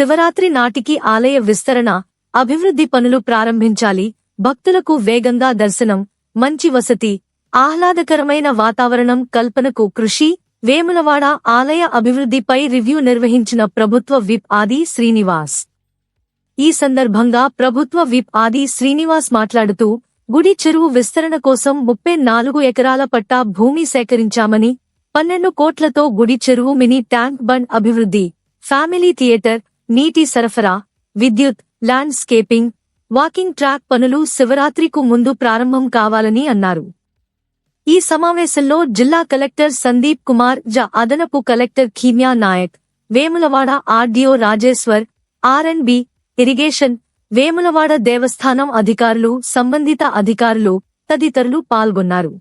శివరాత్రి నాటికి ఆలయ విస్తరణ అభివృద్ధి పనులు ప్రారంభించాలి. భక్తులకు వేగంగా దర్శనం మంచి వసతి ఆహ్లాదకరమైన వాతావరణం కల్పనకు కృషి. వేములవాడ ఆలయ అభివృద్ధిపై రివ్యూ నిర్వహించిన ప్రభుత్వ విప్ ఆది శ్రీనివాస్. ఈ సందర్భంగా ప్రభుత్వ విప్ ఆది శ్రీనివాస్ మాట్లాడుతూ గుడి చెరువు విస్తరణ కోసం ముప్పై నాలుగు ఎకరాల పట్టా భూమి సేకరించామని పన్నెండు కోట్లతో గుడి చెరువు మినీ ట్యాంక్ బండ్ అభివృద్ధి ఫ్యామిలీ థియేటర్ నీటి సరఫరా విద్యుత్ ల్యాండ్స్కేపింగ్ వాకింగ్ ట్రాక్ పనులు శివరాత్రికు ముందు ప్రారంభం కావాలని అన్నారు. ఈ సమావేశంలో జిల్లా కలెక్టర్ సందీప్ కుమార్ జ అదనపు collector Khimya Naik Vemulawada RDO Rajeshwar RNB irrigation Vemulawada దేవస్థానం అధికారులు సంబంధిత అధికారులు తదితరులు పాల్గొన్నారు.